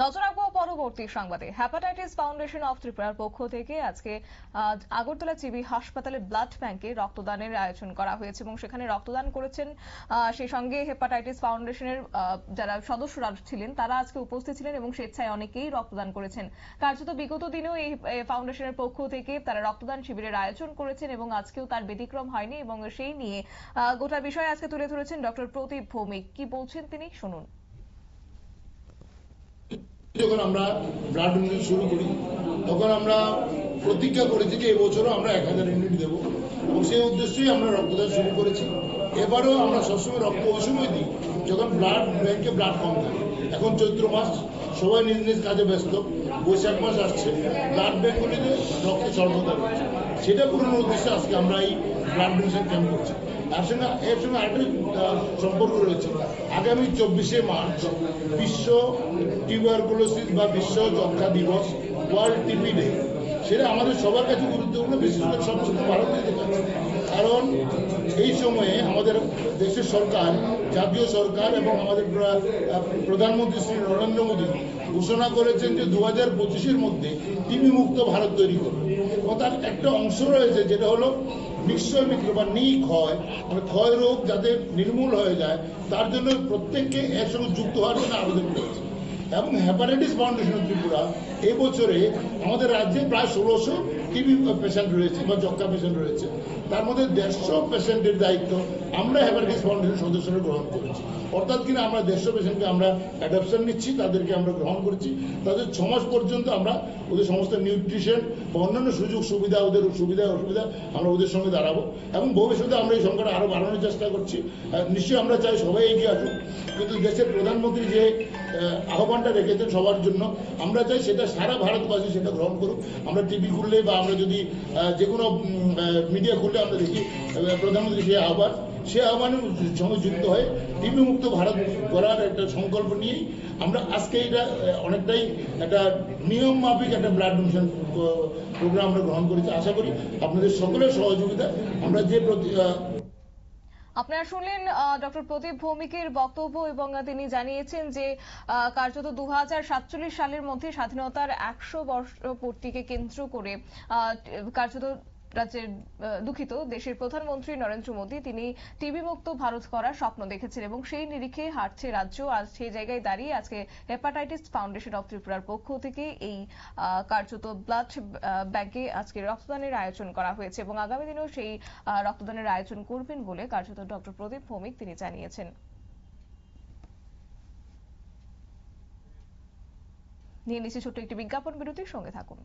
নজর রাখব পরবর্তী সংবাদে। হ্যাপাটাইটিস ফাউন্ডেশন অফ ত্রিপুরার পক্ষ থেকে আজকে আগরতলা চিবি হাসপাতালে ব্লাড ব্যাংকে রক্তদানের আয়োজন করা হয়েছে এবং সেখানে রক্তদান করেছেন সেই সঙ্গে হেপাটাইটিস ফাউন্ডেশনের যারা সদস্যরা ছিলেন তারা আজকে উপস্থিত ছিলেন এবং স্বেচ্ছায় অনেকেই রক্তদান করেছেন। কার্যত বিগত দিনেও এই ফাউন্ডেশনের পক্ষ থেকে তারা রক্তদান শিবিরের আয়োজন করেছেন এবং আজকেও তার ব্যতিক্রম হয়নি এবং সেই নিয়ে গোটা বিষয় আজকে তুলে ধরেছেন ডক্টর প্রদীপ ভৌমিক। কি বলছেন তিনি? শুনুন। যখন আমরা ব্লাড ডোনেশন শুরু করি, তখন আমরা প্রতিজ্ঞা করেছি যে এবছরও আমরা এক হাজার ইউনিট দেবো। এবং সেই উদ্দেশ্যেই আমরা রক্তদান শুরু করেছি। এবারেও আমরা সবসময় রক্ত ওই সময় দিই, যখন ব্লাড ব্যাংকে ব্লাড কম থাকে। এখন চৈত্র মাস, সবাই নিজ নিজ কাজে ব্যস্ত, বৈশাখ মাস আসছে, ব্লাড ব্যাংকগুলিতে রক্ত রয়েছে সেটা পূরণের উদ্দেশ্যে আজকে আমরা এই ব্লাড ডোনেশন ক্যাম্প করছি। তার সঙ্গে এর সঙ্গে আরেকটা সম্পর্ক রয়েছে। আগামী চব্বিশে মার্চ বিশ্ব টিউবারকুলোসিস বা বিশ্ব যক্ষা দিবস ওয়ার্ল্ড টিবি ডে। সেটা আমাদের সবার কাছে গুরুত্বপূর্ণ বিশেষ করে সমস্ত ভারতীয়দের কাছে। কারণ এই সময়ে আমাদের দেশের সরকার, জাতীয় সরকার এবং আমাদের প্রধানমন্ত্রী শ্রী নরেন্দ্র মোদী ঘোষণা করেছেন যে দু হাজার পঁচিশের মধ্যে টিবি মুক্ত ভারত তৈরি করবে। এবং তার একটা অংশ রয়েছে যেটা হলো নিশ্চয় মিত্র বা নি ক্ষয় মানে ক্ষয় রোগ যাতে নির্মূল হয়ে যায়, তার জন্য প্রত্যেককে এর সঙ্গে যুক্ত হওয়ার জন্য আবেদন করেছে। এবং হ্যাপাটাইটিস ফাউন্ডেশন অফ ত্রিপুরা বছরে আমাদের রাজ্যে প্রায় ষোলোশো টিবি পেশেন্ট রয়েছে বা যক্ষা পেশেন্ট রয়েছে। তার মধ্যে দেড়শো পেশেন্টের দায়িত্ব। আমরা হ্যাপাটাইটিস ফাউন্ডেশন সদস্যরা গ্রহণ করেছি। অর্থাৎ কিনা আমরা দেড়শো পেশেন্টকে আমরা অ্যাডপশন নিচ্ছি তাদেরকে আমরা গ্রহণ করছি। তাদের ছ মাস পর্যন্ত আমরা ওদের সমস্ত নিউট্রিশন বা অন্যান্য সুযোগ সুবিধা ওদের সুবিধা অসুবিধা আমরা ওদের সঙ্গে দাঁড়াবো এবং ভবিষ্যতে আমরা এই সংখ্যাটা আরও বাড়ানোর চেষ্টা করছি। নিশ্চয়ই আমরা চাই সবাই এগিয়ে আসুক। কিন্তু দেশের প্রধানমন্ত্রী যে আহ, আহ্বানটা রেখেছেন সবার জন্য আমরা চাই সেটা সারা ভারতবাসী সেটা গ্রহণ করুক। আমরা টিভি খুললে বা আমরা যদি যে কোনো মিডিয়া খুললে আমরা দেখি প্রধানমন্ত্রী সেই আহ্বান। সে আহ্বানের সঙ্গে যুক্ত হয়ে টিবি মুক্ত ভারত করার একটা সংকল্প নিয়েই আমরা আজকে এটা অনেকটাই একটা নিয়ম মাফিক একটা ব্লাড ডোনেশন প্রোগ্রাম আমরা গ্রহণ করেছি। আশা করি আপনাদের সকলের সহযোগিতা আমরা যে আপনারা শুনলেন ডক্টর প্রদীপ ভৌমিকের বক্তব্য এবং তিনি জানিয়েছেন যে কার্যত দু হাজার সাতচল্লিশ সালের মধ্যে স্বাধীনতার একশো বর্ষ পূর্তিকে কেন্দ্র করে কার্যত রাজ্যের দুঃখিত, দেশের প্রধানমন্ত্রী নরেন্দ্র মোদী তিনি টিবি মুক্ত ভারত করার স্বপ্ন দেখেছেন এবং সেই নিরিখে হাঁটছে রাজ্য। আজ সেই জায়গায় দাঁড়িয়ে আজকে হেপাটাইটিস ফাউন্ডেশন অফ ত্রিপুরার পক্ষ থেকে এই কার্যত ব্লাড ব্যাংকে আজকে রক্তদানের আয়োজন করা হয়েছে এবং আগামী দিনেও সেই রক্তদানের আয়োজন করবেন বলে কার্যত ডক্টর প্রদীপ ভৌমিক তিনি জানিয়েছেন। নিয়ে নিচ্ছে ছোট্ট একটি বিজ্ঞাপন বিরতির সঙ্গে থাকুন।